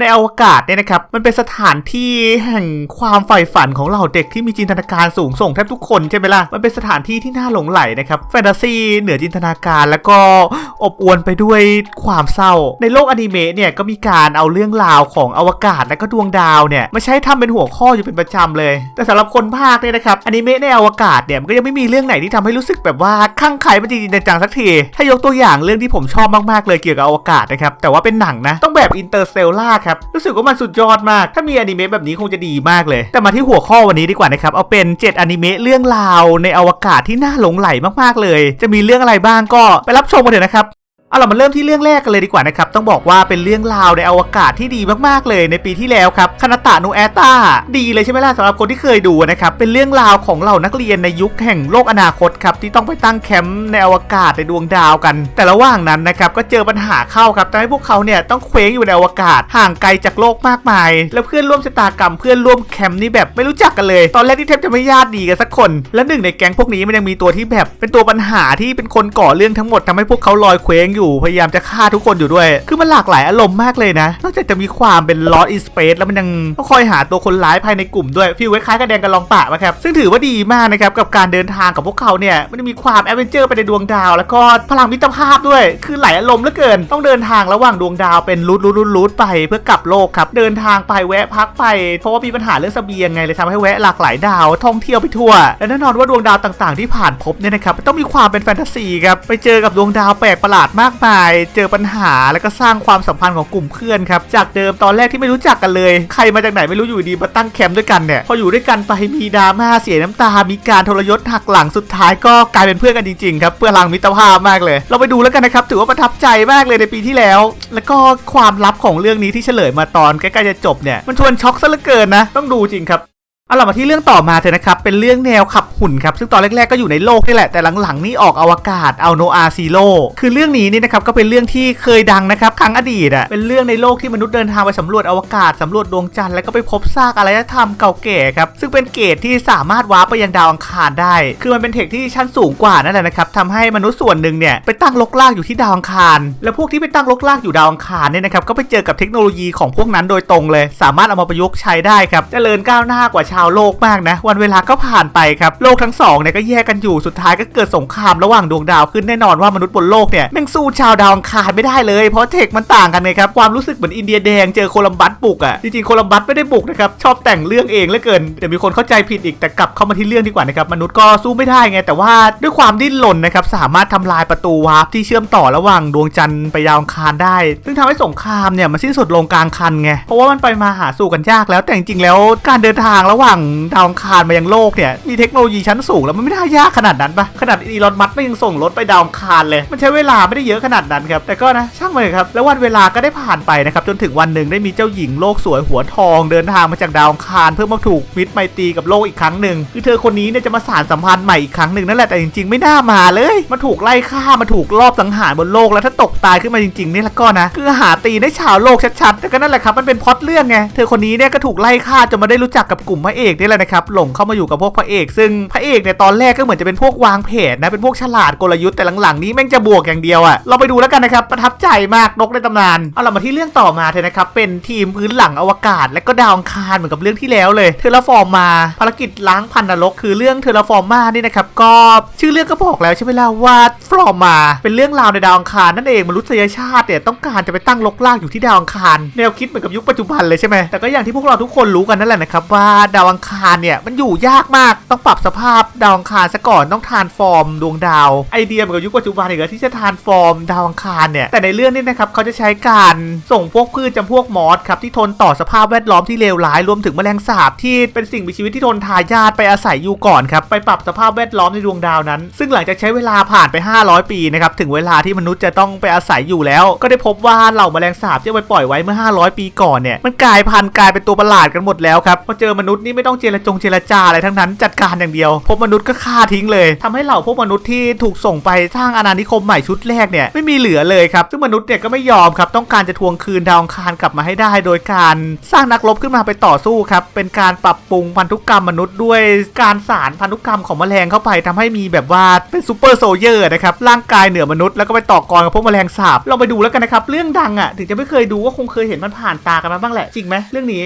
ในอวกาศเนี่ยนะครับ มันเป็นสถานที่แห่งความใฝ่ฝันของเหล่าเด็กที่มีจินตนาการสูงส่งแทบทุกคนใช่ไหมล่ะ มันเป็นสถานที่ที่น่าหลงใหลนะครับแฟนตาซีเหนือจินตนาการแล้วก็อบอวลไปด้วยความเศร้า ในโลกอนิเมะเนี่ยก็มีการเอาเรื่องราวของอวกาศและก็ดวงดาวเนี่ยมาใช้ทำเป็นหัวข้ออยู่เป็นประจำเลย แต่สำหรับคนภาคเนี่ยนะครับอนิเมะในอวกาศเนี่ยมันก็ยังไม่มีเรื่องไหนที่ทำให้รู้สึกแบบว่าคลั่งไคล้มันจริงจังสักทีถ้ายกตัวอย่างเรื่องที่ผมชอบมากๆเลยเกี่ยวกับอวกาศนะครับแต่ว่าเป็นหนังนะต้องแบบอินเตอร์เซลล่าครับ รู้สึกว่ามันสุดยอดมาก ถ้ามีอนิเมะแบบนี้คงจะดีมากเลย แต่มาที่หัวข้อวันนี้ดีกว่านะครับ เอาเป็น 7อนิเมะเรื่องราวในอวกาศที่น่าหลงไหลมากๆเลย จะมีเรื่องอะไรบ้างก็ไปรับชมกันเถอะนะครับ เอาล่ะมาเริ่มที่เรื่องแรกกันเลยดีกว่านะครับ ต้องบอกว่าเป็นเรื่องราวในอวกาศที่ดีมากๆเลยในปีที่แล้วครับคานาตะนูแอตตาดีเลยใช่ไหมล่ะสำหรับคนที่เคยดูนะครับ เป็นเรื่องราวของเหล่านักเรียนในยุคแห่งโลกอนาคตครับที่ต้องไปตั้งแคมป์ในอวกาศในดวงดาวกัน แต่ระหว่างนั้นนะครับก็เจอปัญหาเข้าครับทำให้พวกเขาเนี่ยต้องเคว้งอยู่ในอวกาศห่างไกลจากโลกมากมาย แล้วเพื่อนร่วมชะตากรรมเพื่อนร่วมแคมป์นี่แบบไม่รู้จักกันเลย ตอนแรกที่แทบจะไม่ญาติดีกันสักคน และหนึ่งในแก๊งพวกนี้มันยังมีตัวที่แบบเป็นตัวปัญหาที่เป็นคนก่อเรื่องทั้งหมดทำให้พวกเขาลอยเคว้งอยู่พยายามจะฆ่าทุกคนอยู่ด้วย คือมันหลากหลายอารมณ์มากเลยนะ นอกจากจะมีความเป็น Lost in Space แล้วมันยังต้องคอยหาตัวคนร้ายภายในกลุ่มด้วยฟีลคล้ายๆกับแดงกันลองปะนะครับซึ่งถือว่าดีมากนะครับกับการเดินทางกับพวกเขาเนี่ยมันมีความแอดเวนเจอร์ไปในดวงดาว แล้วก็พลังมิตรภาพด้วย คือหลายอารมณ์เหลือเกิน ต้องเดินทางระหว่างดวงดาวเป็นรูทรูทรูทไปเพื่อกลับโลกครับเดินทางไปแวะพักไปเพราะว่ามีปัญหาเรื่องเสบียงไงเลยทำให้แวะหลากหลายดาวท่องเที่ยวไปทั่วและแน่นอนว่าดวงดาวต่างๆ ที่ผ่านพบเนี่ยนะครับต้องมีความเป็นแฟนตาซีครับไปเจอกับดวงดาวแปลกประหลาดมากมาย เจอปัญหาแล้วก็สร้างความสัมพันธ์ของกลุ่มเพื่อนครับ จากเดิมตอนแรกที่ไม่รู้จักกันเลย ใครมาจากไหนไม่รู้อยู่ดีมาตั้งแคมป์ด้วยกันเนี่ย พออยู่ด้วยกันไปมีดราม่าเสียน้ำตา มีการทรยศหักหลังสุดท้ายก็กลายเป็นเพื่อนกันจริงๆครับ เพื่อลังมิตรภาพมากเลย เราไปดูแล้วกันนะครับ ถือว่าประทับใจมากเลยในปีที่แล้ว แล้วก็ความลับของเรื่องนี้ที่เฉลยมาตอนใกล้ๆจะจบเนี่ย มันชวนช็อกซะเหลือเกินนะ ต้องดูจริงครับ เอาล่ะมาที่เรื่องต่อมาเถอะนะครับ เป็นเรื่องแนวขับหุ่นครับ ซึ่งตอนแรกๆก็อยู่ในโลกนี่แหละ แต่หลังๆนี่ออกอวกาศเอาโนอาซีโร่คือเรื่องนี้นี่นะครับก็เป็นเรื่องที่เคยดังนะครับครั้งอดีตอะ เป็นเรื่องในโลกที่มนุษย์เดินทางไปสำรวจอวกาศสำรวจดวงจันทร์แล้วก็ไปพบซากอารยธรรมเก่าแก่ครับ ซึ่งเป็นเกรดที่สามารถว้าไปยังดาวอังคารได้ คือมันเป็นเทคที่ชั้นสูงกว่านั่นแหละนะครับทำให้มนุษย์ส่วนหนึ่งเนี่ยไปตั้งลกลากอยู่ที่ดาวอังคาร แล้วพวกที่ไปตั้งลกลากอยู่ดาวอังคารเนี่ยนะครับก็ไปเจอกับเทคโนโลยีของพวกนั้นโดยตรงเลย สามารถเอามาประยุกต์ใช้ได้ครับเจริญก้าวหน้ากว่าชาวโลกมากนะ วันเวลาก็ผ่านไปครับโลกทั้งสองเนี่ยก็แยกกันอยู่สุดท้ายก็เกิดสงครามระหว่างดวงดาวขึ้นแน่นอนว่ามนุษย์บนโลกเนี่ยแม่งสู้ชาวดาวอังคารไม่ได้เลยเพราะเทคมันต่างกันไงครับความรู้สึกเหมือนอินเดียแดงเจอโคลัมบัสบุกอะจริงๆโคลัมบัสไม่ได้บุกนะครับชอบแต่งเรื่องเองเหลือเกินเดี๋ยวมีคนเข้าใจผิดอีกแต่กลับเข้ามาที่เรื่องดีกว่านะครับมนุษย์ก็สู้ไม่ได้ไงแต่ว่าด้วยความดิ้นรนนะครับสามารถทำลายประตูวาร์ปที่เชื่อมต่อระหว่างดวงจันทร์ไปดาวอังคารได้ ซึ่งทำให้สงครามเนี่ยมันสิ้นสุดลงกลางคันไงเพราะว่ามันไปมาหาสู่กันยากแล้วแต่จริงๆแล้วการเดินทางระหว่างดาวอังคารมายังโลกเนี่ยมีเทคโนโลยีชั้นสูงแล้วมันไม่น่ายากขนาดนั้นปะขนาดอีลอนมัสก์ไม่ยังส่งรถไปดาวอังคารเลย มันใช้เวลาไม่ได้เยอะขนาดนั้นครับแต่ก็นะช่างมันเถอะครับแล้ววันเวลาก็ได้ผ่านไปนะครับจนถึงวันหนึ่งได้มีเจ้าหญิงโลกสวยหัวทอง เดินทางมาจากดาวอังคารเพื่อมาถูกมิตรไมตรีกับโลกอีกครั้งหนึ่งคือเธอคนนี้เนี่ยจะมาสานสัมพันธ์ใหม่อีกครั้งหนึ่งนั่นแหละแต่จริงๆ ไม่น่ามาเลยมาถูกไล่ฆ่ามาถูกลอบสังหารบนโลกแล้วถ้าตกตายขึ้นมาจริงๆนี่แล้วก็นะคือหาตีได้ชาวโลกชัดๆแต่ก็นั่นแหละครับมันเป็นพล็อตเรื่องไงเธอคนนี้เนี่ยก็ถูกไล่ฆ่าจนมาได้รู้จักกับกลุ่มพระเอกนี่แหละนะครับหลงเข้ามาอยู่กับพวกพระเอก ซึ่งพระเอกเนี่ยตอนแรกก็เหมือนจะเป็นพวกวางแผนนะเป็นพวกฉลาดกลยุทธ์แต่หลังๆนี้แม่งจะบวกอย่างเดียวอะเราไปดูแล้วกันนะครับประทับใจมากนกในตำนานเอาเรามาที่เรื่องต่อมาเถอะนะครับเป็นทีมพื้นหลังอวกาศ และก็ดาวอังคารเหมือนกับเรื่องที่แล้วเลยเทเลฟอร์มมาภารกิจล้างพันนรก คือเรื่องเทเลฟอร์มานี่นะครับก็ชื่อเรื่องก็บอกแล้วใช่ไหมล่ะว่าฟอร์มมาเป็นเรื่องราวในดาวอังคารนั่นเองมนุษยชาติเนี่ยต้องการจะไปตั้งลกลากอยู่ที่ดาวอังคารแนวคิดเหมือนกับยุคปัจจุบันเลยใช่ไหมแต่ก็อย่างที่พวกเราทุกคนรู้กันนั่นแหละนะครับว่าดาวอังคารเนี่ยมันอยู่ยากมากต้องปรับสภาพดาวอังคารซะก่อนต้องทานฟอร์มดวงดาวไอเดียเหมือนกับยุคปัจจุบันอีกแล้วที่จะทานฟอร์มดาวอังคารเนี่ยแต่ในเรื่องนี้นะครับเขาจะใช้การส่งพวกพืชจำพวกมอสครับที่ทนต่อสภาพแวดล้อมที่เลวร้ายรวมถึงแมลงสาบที่เป็นสิ่งมีชีวิตที่ทนทายาทไปอาศัยอยู่ก่อนครับไปปรับสภาพแวดล้อมในดวงดาวนั้น ซึ่งหลังจากใช้เวลาผ่านไป 500 ปีนะครับถึงเวลาที่มนุษย์จะต้องไปอาศัยอยู่แล้ว ก็ได้พบว่าเหล่าแมลงสาบที่ไปปล่อยไว้เมื่อ 500 ปีก่อนเนี่ยมันกลายพันธุ์กลายเป็นตัวประหลาดกันหมดแล้วครับพอเจอมนุษย์นี่ไม่ต้องเจรจงเจรจาอะไรทั้งนั้นจัดการอย่างเดียว พวกมนุษย์ก็ฆ่าทิ้งเลยทำให้เหล่าพวกมนุษย์ที่ถูกส่งไปสร้างอาณานิคมใหม่ชุดแรกเนี่ยไม่มีเหลือเลยครับซึ่งมนุษย์เนี่ยก็ไม่ยอมครับต้องการจะทวงคืนดาวองคารกลับมาให้ได้โดยการสร้างนักรบขึ้นมาไปต่อสู้ครับเป็นการปรับปรุงพันธุกรรมมนุษย์ด้วยการสารพันธุกรรมของแมลงเข้าไปทำให้มีแบบว่าเป็นซูเปอร์โซเยอร์นะครับร่างกายเหนือมนุษย์แล้วก็ไปต่อกรกับพวกแมลงสาบลองไปดูแล้วกันนะครับเรื่องดังอะถึงจะไม่เคยดูก็คงเคยเห็นมันผ่านตากันมาบ้างแหละจริงไหมเรื่องนี้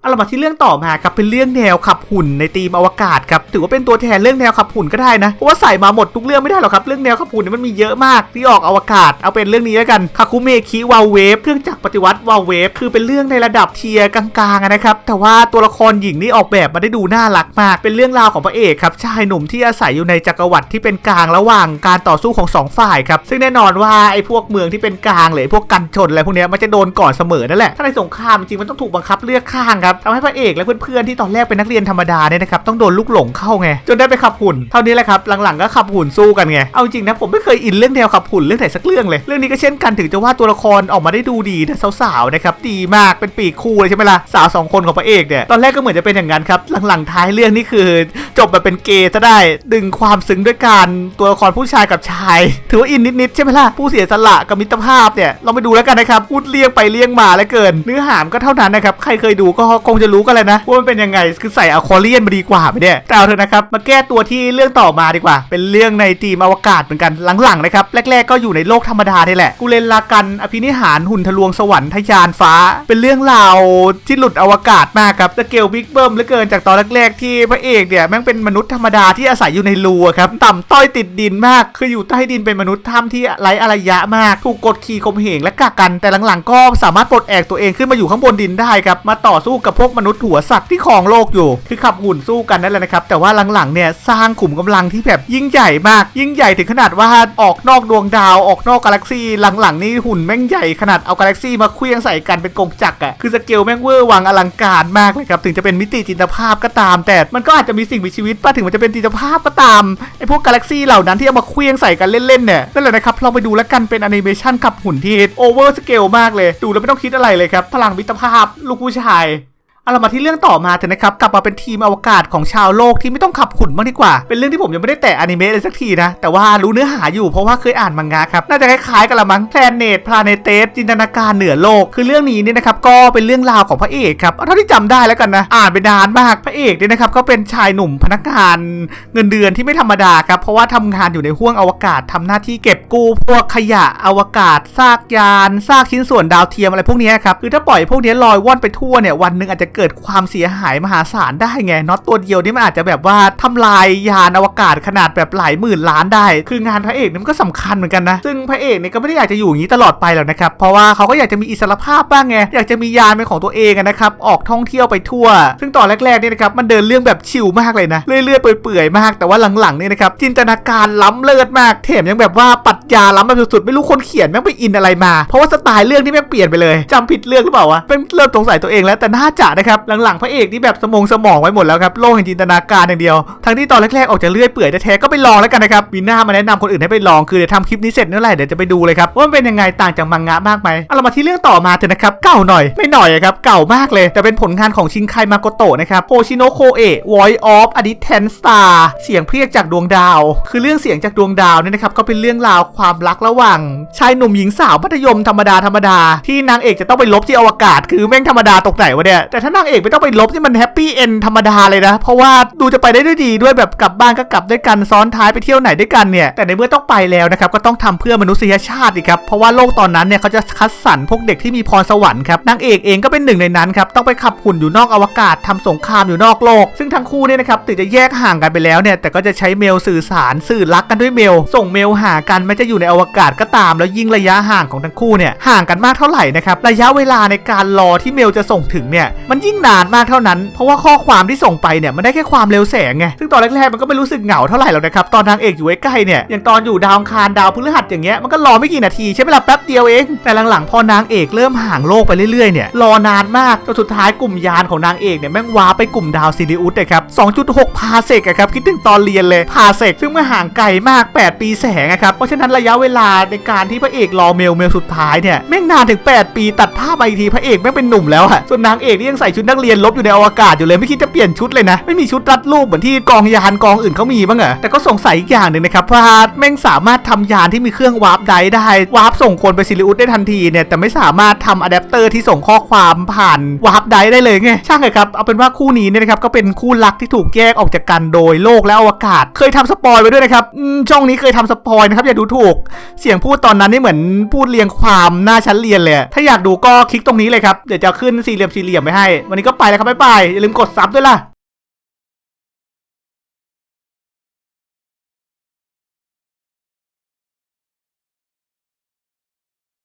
เอาเรมาที่เรื่องต่อมาครับเป็นเรื่องแนวขับหุ่นในทีมอวกาศครับถือว่าเป็นตัวแทนเรื่องแนวขับหุ่นก็ได้นะเพราะว่าใส่มาหมดทุกเรื่องไม่ได้หรอกครับเรื่องแนวขับหุ่นเนี่ยมันมีเยอะมากที่ออกอวกาศเอาเป็นเรื่องนี้แล้วกันคาคุเมคิวาเวฟเครื่องจักรปฏิวัติวาเวฟคือเป็นเรื่องในระดับเทียร์กลางๆนะครับแต่ว่าตัวละครหญิงนี่ออกแบบมาได้ดูน่ารักมาก เป็นเรื่องราวของพระเอกครับชายหนุ่มที่อาศัยอยู่ในจักรวรรดิที่เป็นกลางระหว่างการต่อสู้ของสองฝ่ายครับซึ่งแน่นอนว่าไอ้พวกเมืองที่เป็นกลางหรือพวกกันชนอะไรพวกเนี้ยมันจะโดนก่อนเสมอนั่นแหละถ้าในสงครามจริงมันต้องถูกบังคับเลือกข้างครับทำให้พระเอกและเพื่อนๆที่ตอนแรกเป็นนักเรียนธรรมดาเนี่ยนะครับต้องโดนลูกหลงเข้าไง จนได้ไปขับหุ่น เท่านี้แหละครับหลังๆก็ขับหุ่นสู้กันไงเอาจริงนะผมไม่เคยอินเรื่องแนวขับหุ่นเรื่องไหนสักเรื่องเลยเรื่องนี้ก็เช่นกันถึงจะว่าตัวละครออกมาได้ดูดีนะสาวๆนะครับดีมากเป็นปีกคู่เลยใช่ไหมล่ะสาวสองคนของพระเอกเนี่ยตอนแรกก็เหมือนจะเป็นอย่างนั้นครับหลังๆท้ายเรื่องนี่คือ จบแบบเป็นเกย์ซะได้ดึงความซึ้งด้วยการตัวละครผู้ชายกับชาย ถือว่าอินนิดๆใช่ไหมล่ะผู้เสียสละกับมิตรภาพเนี่ยเราไปดูแล้วกันนะครับพูดเลี่ยงไปเลี่ยงมาแล้วเกิน เนื้อหามก็เท่านั้นนะครับใครเคยดูก็คงจะรู้กันเลยนะว่ามันเป็นยังไงคือใส่อะควาเรียนมาดีกว่าไปเนี่ยแต่เอาเถอะนะครับมาแก้ตัวที่เรื่องต่อมาดีกว่า เป็นเรื่องในทีมอวกาศเหมือนกันหลังๆนะครับแรก ๆก็อยู่ในโลกธรรมดานี่แหละกูเลนลากันอภินิหารหุ่นทะลวงสวรรค์ทะยานฟ้า เป็นเรื่องราวที่หลุดอวกาศมากครับสเกลบิ๊กเบิ้มเหลือเกินจากตอนแรกๆที่พระเอกเนี่ยแม่งเป็นมนุษย์ธรรมดาที่อาศัยอยู่ในรูครับต่ำต้อยติดดินมากคืออยู่ใต้ดินเป็นมนุษย์ถ้ำที่ไร้อารยะมาก ถูกกดขี่ข่มเหงและกักกัน แต่หลังๆก็สามารถปลดแอกตัวเองขึ้นมาอยู่ข้างบนดินได้ครับมาต่อสู้กับพวกมนุษย์หัวสัตว์ที่ครองโลกอยู่ คือขับหุ่นสู้กันนั่นแหละนะครับ แต่ว่าหลังๆเนี่ยสร้างขุมกำลังที่แบบยิ่งใหญ่มาก ยิ่งใหญ่ถึงขนาดว่าออกนอกดวงดาวออกนอกกาแล็กซี่หลังๆนี่หุ่นแม่งใหญ่ขนาดเอากาแล็กซี่มาเคลื่องใส่กันเป็นกงจักรอะคือสเกลแม่งเวอร์วังอลังการมากเลยครับถึงจะเป็นมิติจินตภาพก็ตาม แต่มันก็อาจจะมีสิ่งมีชีวิตป้าถึงมันจะเป็นจินตภาพก็ตามไอพวกกาแล็กซี่เหล่านั้นที่เอามาเคลื่องใส่กันเล่นๆเนี่ยนั่นแหละนะครับลองไปดูแล้วกันเป็นแอนิเมชันขับหุ่นที่โอเวอร์สเกลมากเลย ดูแล้วไม่ต้องคิดอะไรเลยครับ พลังมิตรภาพลูกผู้ชาย เอาเรามาที่เรื่องต่อมาเถอะนะครับกลับมาเป็นทีมอวกาศของชาวโลกที่ไม่ต้องขับขุนบ้างดีกว่า เป็นเรื่องที่ผมยังไม่ได้แตะอนิเมะเลยสักทีนะ แต่ว่ารู้เนื้อหาอยู่เพราะว่าเคยอ่านมังงะครับ น่าจะคล้ายๆกันละมั้งแพลเนตพลาเนเตสจินตนาการเหนือโลก คือเรื่องนี้เนี่ยนะครับก็เป็นเรื่องราวของพระเอกครับเอาเท่าที่จำได้แล้วกันนะ อ่านไปนานมากพระเอกเนี่ยนะครับก็เป็นชายหนุ่มพนักงานเงินเดือนที่ไม่ธรรมดาครับเพราะว่าทำงานอยู่ในห้วงอวกาศทำหน้าที่เก็บกู้พวกขยะอวกาศซากยานซากชิ้นส่วนดาวเทียมอะไรพวกนี้ครับคือถ้าปล่อยพวกนี้ลอยว่อนไปทั่วเนี่ยวันหนึ่งอาจจะเกิดความเสียหายมหาศาลได้ไงน็อตตัวเดียวนี่มันอาจจะแบบว่าทำลายยานอวกาศขนาดแบบหลายหมื่นล้านได้ คืองานพระเอกนี่มันก็สำคัญเหมือนกันนะ ซึ่งพระเอกเนี่ยก็ไม่ได้อยากจะอยู่อย่างนี้ตลอดไปหรอกนะครับ เพราะว่าเขาก็อยากจะมีอิสรภาพบ้างไง อยากจะมียานเป็นของตัวเองนะครับ ออกท่องเที่ยวไปทั่ว ซึ่งตอนแรกๆเนี่ยนะครับมันเดินเรื่องแบบชิลมากเลยนะ เรื่อยๆเปื่อยๆมาก แต่ว่าหลังๆเนี่ยนะครับจินตนาการล้ำเลิศมากแถมยังแบบว่าปัดยาล้ำแบบสุดๆไม่รู้คนเขียนแม่งไปอินอะไรมา เพราะว่าสไตล์เรื่องที่แม่งเปลี่ยนไปเลยจำผิดเรื่องหรือเปล่าวะเป็นเริ่มสงสัยตัวเองแล้วแต่น่าจะนะครับหลังๆพระเอกนี่แบบสมองสมองไว้หมดแล้วครับโลกแห่งจินตนาการอย่างเดียวทั้งที่ตอนแรกๆออกจะเลื่อยเปื่อยแท้ๆก็ไปลองแล้วกันนะครับมีหน้ามาแนะนำคนอื่นให้ไปลองคือเดี๋ยวทำคลิปนี้เสร็จเมื่อไหร่เดี๋ยวจะไปดูเลยครับว่ามันเป็นยังไงต่างจากมังงะมากไหมเอาเรามาที่เรื่องต่อมาเถอะนะครับเก่าหน่อยไม่หน่อยครับเก่ามากเลย แต่เป็นผลงานของชินไคมาโกโตะนะครับโฮชิโนโคเอะ Voice of a d i t a n Star เสียงเพียกจากดวงดาว คือเรื่องเสียงจากดวงดาวเนี่ยนะครับก็เป็นเรื่องราวความรักระหว่างชายหนุ่มหญิงสาวมัธยมธรรมดาธรรมดาที่นางเอกจะต้องไปลบที่อวกาศ คือแม่งธรรมดาตกไหนวะเนี่ยแต่ถ้านางเอกไม่ต้องไปลบที่มันแฮปปี้เอนธรรมดาเลยนะ เพราะว่าดูจะไปได้ด้วยดีด้วยแบบกลับบ้านก็กลับด้วยกันซ้อนท้ายไปเที่ยวไหนด้วยกันเนี่ยแต่ในเมื่อต้องไปแล้วนะครับก็ต้องทำเพื่อมนุษยชาติอีกครับเพราะว่าโลกตอนนั้นเนี่ยเขาจะคัดสรรพวกเด็กที่มีพรสวรรค์ครับนางเอกเองก็เป็นหนึ่งในนั้นครับต้องไปขับหุ่นอยู่นอกอวกาศทำสงครามอยู่นอกโลก ซึ่งทั้งคู่เนี่ยนะครับถึงจะแยกห่างกันไปแล้วเนี่ยแต่ก็จะใช้เมลสื่อสารสื่อรักกันด้วยเมล ส่งเมลหากันแม้จะอยู่ในอวกาศก็ตาม แล้วยิ่งระยะห่างของทั้งคู่เนี่ยห่างกันมากเท่าไหร่นะครับระยะเวลาในการรอที่เมลจะส่งถึงเนี่ยมันยิ่งนานมากเท่านั้น เพราะว่าข้อความที่ส่งไปเนี่ยมันได้แค่ความเร็วแสงไงซึ่งตอนแรกๆมันก็ไม่รู้สึกเหงาเท่าไหร่หรอกนะครับตอนนางเอกอยู่ใกล้เนี่ยอย่างตอนอยู่ดาวคารดาวพฤหัสอย่างเงี้ยมันก็รอไม่กี่นาทีใช้เวลาแป๊บเดียวเองแต่หลังๆพอนางเอกเริ่มห่างโลกไปเรื่อยๆเนี่ยรอนานมากจนสุดท้ายกลุ่มยานของนางเอกเนี่ยแม่งว้าไปกลุ่มดาวซิริอุสเลยครับ 2.6 พาเซกครับคิดถึงตอนเรียนเลยพาเซกซึ่งมันห่างไกลมาก 8 ปีแสงอะครับเพราะฉะนั้นระยะเวลาในการที่พระเอกรอเมลเมลสุดท้ายเนี่ยแม่งนานถึง 8 ปีตัดภาพมาอีกทีพระเอกแม่งเป็นหนุ่มแล้วอะส่วนนางเอกนี่ยังใส่ชุดนักเรียนลบอยู่ในอวกาศอยู่เลยไม่คิดจะเปลี่ยนชุดเลยนะ ไม่มีชุดรัดรูปเหมือนที่กองยานกองอื่นเขามีบ้างเหรอแต่ก็สงสัยอีกอย่างหนึ่งนะครับว่าแม่งสามารถทำยานที่มีเครื่องวาร์ปไดได้วาร์ปส่งคนไปซิลิอุสได้ทันทีเนี่ยแต่ไม่สามารถทำอะแดปเตอร์ที่ส่งข้อความผ่านวาร์ปไดได้เลยไงช่างเลยครับเอาเป็นว่าคู่นี้เนี่ยนะครับก็เป็นคู่รักที่ถูกแยกออกจากกันโดยโลกและอวกาศ เคยทำสปอยไว้ด้วยนะครับช่องนี้เคยทำสปอยนะครับอย่าดูถูก เสียงพูดตอนนั้นนี่เหมือนพูดเรียงความหน้าชั้นเรียนเลย ถ้าอยากดูก็คลิกตรงนี้เลยครับเดี๋ยวจะขึ้นสี่เหลี่ยมสี่เหลี่ยมไว้ให้วันนี้ก็ไปแล้วครับบ๊ายบายอย่าลืมกดซับด้วยล่ะ